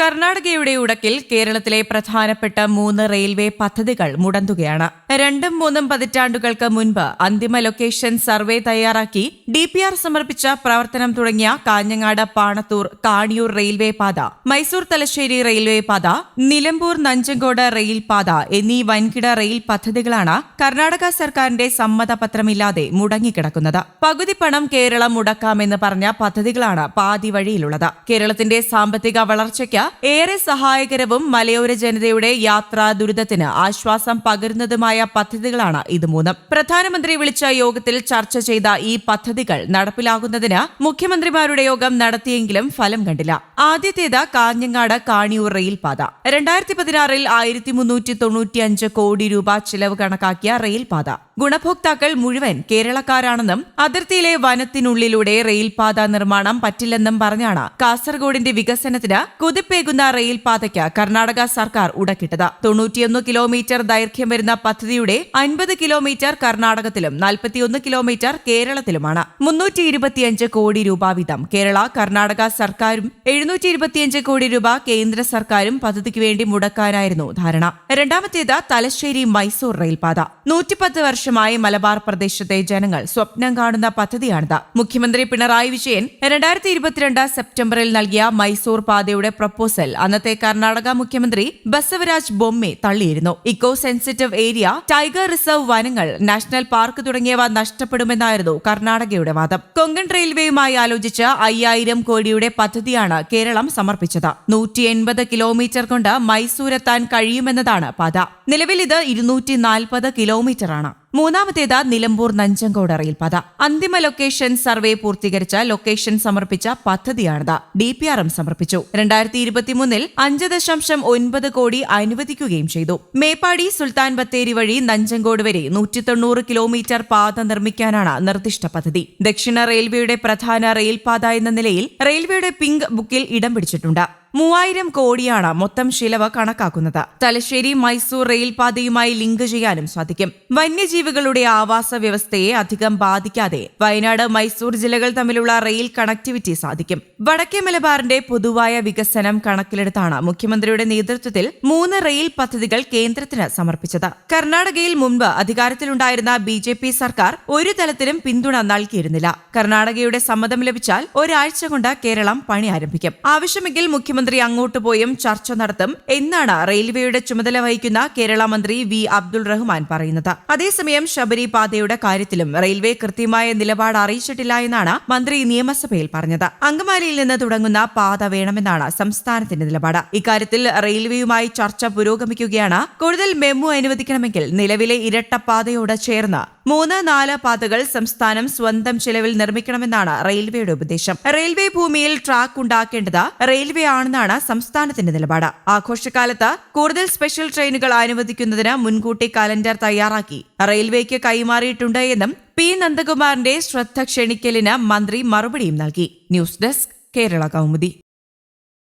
കർണാടകയുടെ ഉടക്കിൽ കേരളത്തിലെ പ്രധാനപ്പെട്ട മൂന്ന് റെയിൽവേ പദ്ധതികൾ മുടന്തുകയാണ്. രണ്ടും മൂന്നും പതിറ്റാണ്ടുകൾക്ക് മുൻപ് അന്തിമ ലൊക്കേഷൻ സർവേ തയ്യാറാക്കി ഡി പി ആർ സമർപ്പിച്ച പ്രവർത്തനം തുടങ്ങിയ കാഞ്ഞങ്ങാട് പാണത്തൂർ കാണിയൂർ റെയിൽവേ പാത മൈസൂർ തലശ്ശേരി റെയിൽവേ പാത നിലമ്പൂർ നഞ്ചങ്കോട് റെയിൽ പാത എന്നീ വൻകിട റെയിൽ പദ്ധതികളാണ് കർണാടക സർക്കാരിന്റെ സമ്മതപത്രമില്ലാതെ മുടങ്ങിക്കിടക്കുന്നത്. പകുതി പണം കേരളം മുടക്കാമെന്ന് പറഞ്ഞ പദ്ധതികളാണ് പാതി വഴിയിലുള്ളത്. കേരളത്തിന്റെ സാമ്പത്തിക വളർച്ചയ്ക്ക് ഏറെ സഹായകരവും മലയോര ജനതയുടെ യാത്രാ ദുരിതത്തിന് ആശ്വാസം പകരുന്നതുമായ പദ്ധതികളാണ് ഇത് പ്രധാനമന്ത്രി വിളിച്ച യോഗത്തിൽ ചർച്ച ചെയ്ത ഈ പദ്ധതികൾ നടപ്പിലാകുന്നതിന് മുഖ്യമന്ത്രിമാരുടെ യോഗം നടത്തിയെങ്കിലും ഫലം കണ്ടില്ല. ആദ്യത്തേത് കാഞ്ഞങ്ങാട് കാണിയൂർ റെയിൽപാത. രണ്ടായിരത്തി പതിനാറിൽ ആയിരത്തി മുന്നൂറ്റി തൊണ്ണൂറ്റിയഞ്ച് കോടി രൂപ ചിലവ് കണക്കാക്കിയ റെയിൽ പാത ഗുണഭോക്താക്കൾ മുഴുവൻ കേരളക്കാരാണെന്നും അതിർത്തിയിലെ വനത്തിനുള്ളിലൂടെ റെയിൽപാത നിർമ്മാണം പറ്റില്ലെന്നും പറഞ്ഞാണ് കാസർഗോഡിന്റെ വികസനത്തിന് കുതിപ്പേകുന്ന റെയിൽപാതയ്ക്ക് കർണാടക സർക്കാർ ഉടക്കിട്ടത്. തൊണ്ണൂറ്റിയൊന്ന് കിലോമീറ്റർ ദൈർഘ്യം വരുന്ന പദ്ധതിയുടെ അൻപത് കിലോമീറ്റർ കർണാടകത്തിലും നാൽപ്പത്തിയൊന്ന് കിലോമീറ്റർ കേരളത്തിലുമാണ്. മുന്നൂറ്റി ഇരുപത്തിയഞ്ച് കോടി രൂപ വീതം കേരള കർണാടക സർക്കാരും എഴുന്നൂറ്റി ഇരുപത്തിയഞ്ച് കോടി രൂപ കേന്ദ്ര സർക്കാരും പദ്ധതിക്ക് വേണ്ടി മുടക്കാനായിരുന്നു ധാരണ. രണ്ടാമത്തേത് തലശ്ശേരി മൈസൂർ റെയിൽപാത. നൂറ്റിപ്പത്ത് വർഷമായി മലബാർ പ്രദേശത്തെ ജനങ്ങൾ സ്വപ്നം കാണുന്ന പദ്ധതിയാണിത്. മുഖ്യമന്ത്രി പിണറായി വിജയൻ രണ്ടായിരത്തി ഇരുപത്തിരണ്ട് സെപ്റ്റംബറിൽ നൽകിയ മൈസൂർ പാതയുടെ പ്രപ്പോസൽ അന്നത്തെ കർണാടക മുഖ്യമന്ത്രി ബസവരാജ് ബൊമ്മെ തള്ളിയിരുന്നു. Eco sensitive area tiger reserve വനങ്ങൾ നാഷണൽ പാർക്ക് തുടങ്ങിയവ നഷ്ടപ്പെടുമെന്നായിരുന്നു കർണാടകയുടെ വാദം. കൊങ്കൺ റെയിൽവേയുമായി ആലോചിച്ച് അയ്യായിരം കോടിയുടെ പദ്ധതിയാണ് കേരളം സമർപ്പിച്ചത്. നൂറ്റി എൺപത് കിലോമീറ്റർ കൊണ്ട് മൈസൂരെത്താൻ കഴിയുമെന്നതാണ് പാത. നിലവിൽ ഇത് ഇരുന്നൂറ്റി നാൽപ്പത് കിലോമീറ്ററാണ്. മൂന്നാമത്തേത് നിലമ്പൂർ നഞ്ചങ്കോട് റെയിൽപാത അന്തിമ ലൊക്കേഷൻ സർവേ പൂർത്തീകരിച്ച ലൊക്കേഷൻ സമർപ്പിച്ച പദ്ധതിയാണിത്. ഡി പി ആർ എം സമർപ്പിച്ചു. രണ്ടായിരത്തി ഇരുപത്തിമൂന്നിൽ അഞ്ച് ദശാംശം ഒൻപത് കോടി അനുവദിക്കുകയും ചെയ്തു. മേപ്പാടി സുൽത്താൻ ബത്തേരി വഴി നഞ്ചങ്കോട് വരെ നൂറ്റി തൊണ്ണൂറ് കിലോമീറ്റർ പാത നിർമ്മിക്കാനാണ് നിർദ്ദിഷ്ട പദ്ധതി. ദക്ഷിണ റെയിൽവേയുടെ പ്രധാന റെയിൽപാത എന്ന നിലയിൽ റെയിൽവേയുടെ പിങ്ക് ബുക്കിൽ ഇടം പിടിച്ചിട്ടുണ്ട്. മൂവായിരം കോടിയാണ് മൊത്തം ചിലവ് കണക്കാക്കുന്നത്. തലശ്ശേരി മൈസൂർ റെയിൽപാതയുമായി ലിങ്ക് ചെയ്യാനും സാധിക്കും. വന്യജീവികളുടെ ആവാസ വ്യവസ്ഥയെ അധികം ബാധിക്കാതെ വയനാട് മൈസൂർ ജില്ലകൾ തമ്മിലുള്ള റെയിൽ കണക്ടിവിറ്റി സാധിക്കും. വടക്കേ മലബാറിന്റെ പൊതുവായ വികസനം കണക്കിലെടുത്താണ് മുഖ്യമന്ത്രിയുടെ നേതൃത്വത്തിൽ മൂന്ന് റെയിൽ പദ്ധതികൾ കേന്ദ്രത്തിന് സമർപ്പിച്ചത്. കർണാടകയിൽ മുൻപ് അധികാരത്തിലുണ്ടായിരുന്ന ബി ജെ പി സർക്കാർ ഒരു തലത്തിലും പിന്തുണ നൽകിയിരുന്നില്ല. കർണാടകയുടെ സമ്മതം ലഭിച്ചാൽ ഒരാഴ്ച കൊണ്ട് കേരളം പണി ആരംഭിക്കും. ആവശ്യമെങ്കിൽ മുഖ്യമന്ത്രി മുഖ്യമന്ത്രി അങ്ങോട്ട് പോയും ചർച്ച നടത്തും എന്നാണ് റെയിൽവേയുടെ ചുമതല വഹിക്കുന്ന കേരള മന്ത്രി വി. അബ്ദുൾ റഹ്മാൻ പറയുന്നത്. അതേസമയം ശബരി പാതയുടെ കാര്യത്തിലും റെയിൽവേ കൃത്യമായ നിലപാട് അറിയിച്ചിട്ടില്ല എന്നാണ് മന്ത്രി നിയമസഭയിൽ പറഞ്ഞത്. അങ്കമാലിയിൽ നിന്ന് തുടങ്ങുന്ന പാത വേണമെന്നാണ് സംസ്ഥാനത്തിന്റെ നിലപാട്. ഇക്കാര്യത്തിൽ റെയിൽവേയുമായി ചർച്ച പുരോഗമിക്കുകയാണ്. കൂടുതൽ മെമ്മു അനുവദിക്കണമെങ്കിൽ നിലവിലെ ഇരട്ട പാതയോട് ചേർന്ന് മൂന്ന് നാല് പാതകൾ സംസ്ഥാനം സ്വന്തം ചെലവിൽ നിർമ്മിക്കണമെന്നാണ് റെയിൽവേയുടെ ഉപദേശം. റെയിൽവേ ഭൂമിയിൽ ട്രാക്ക് ഉണ്ടാക്കേണ്ടത് റെയിൽവേ ആണെന്നാണ് സംസ്ഥാനത്തിന്റെ നിലപാട്. ആഘോഷകാലത്ത് കൂടുതൽ സ്പെഷ്യൽ ട്രെയിനുകൾ അനുവദിക്കുന്നതിന് മുൻകൂട്ടി കലണ്ടർ തയ്യാറാക്കി. റെയിൽവേക്ക് കൈമാറിയിട്ടുണ്ട് എന്നും പി. നന്ദകുമാറിന്റെ ശ്രദ്ധ ക്ഷണിക്കലിന് മന്ത്രി മറുപടിയും നൽകി. News desk Kerala Kaumudi.